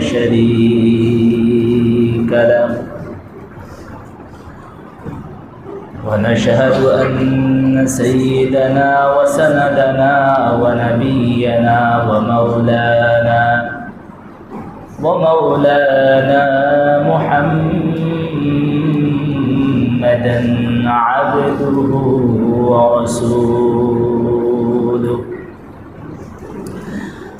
شريك له. ونشهد أن سيدنا وسندنا ونبينا ومولانا ومولانا محمدا عبده ورسوله.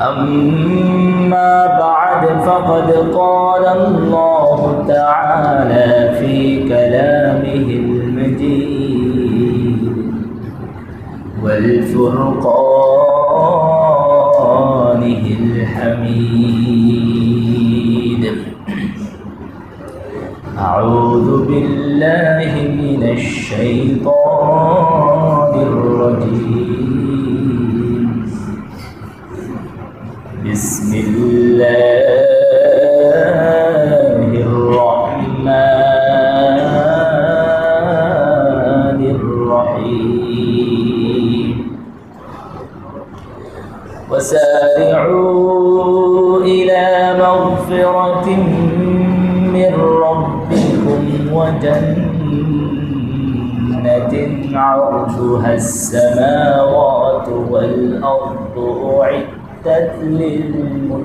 أما بعد فقد قال الله تعالى في كلامه المجيد والفرقانه الحميد أعوذ بالله من الشيطان الرجيم. بسم الله الرحمن الرحيم. وسارعوا إلى مغفرة من ربكم وجنة عرضها السماوات والأرض أعدت للمتقين.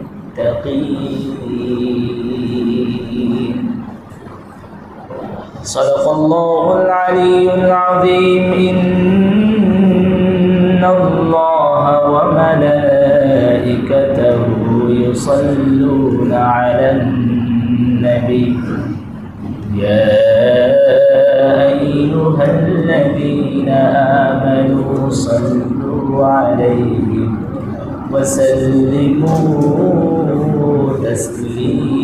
صدق الله العلي العظيم. إن الله وملائكته يصلون على النبي. يا تسليما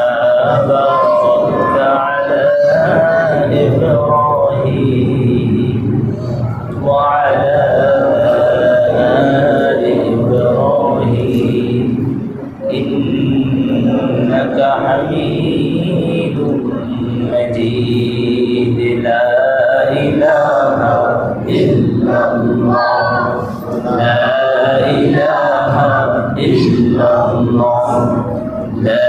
حميد مجيد لا إله إلا الله. لا إله إلا الله. لا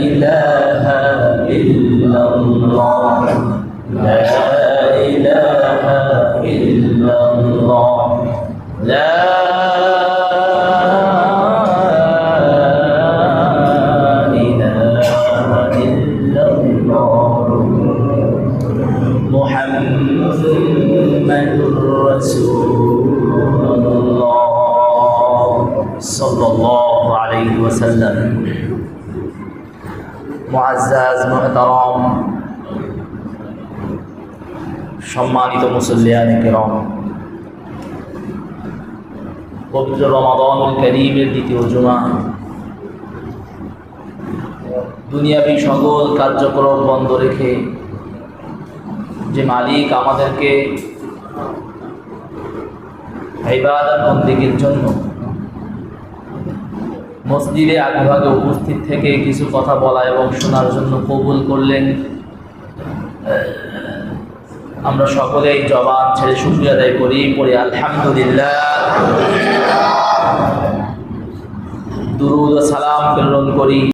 إله إلا الله. لا إله إلا الله. لا সম্মানিত মুসল্লিয়ান পবিত্র করিমের দ্বিতীয় জুমা। দুনিয়াবি সকল কার্যক্রম বন্ধ রেখে যে মালিক আমাদেরকে ইবাদত বন্দীগীর জন্য মসজিদে আগভাগে উপস্থিত থেকে কিছু কথা বলা এবং শোনার জন্য কবুল করলেন। আমরা সকলেই জবান ছেড়ে শুক্রিয়া আদায় করি, পড়ি আলহামদুলিল্লাহ। দুরুদ সালাম প্রেরণ করি।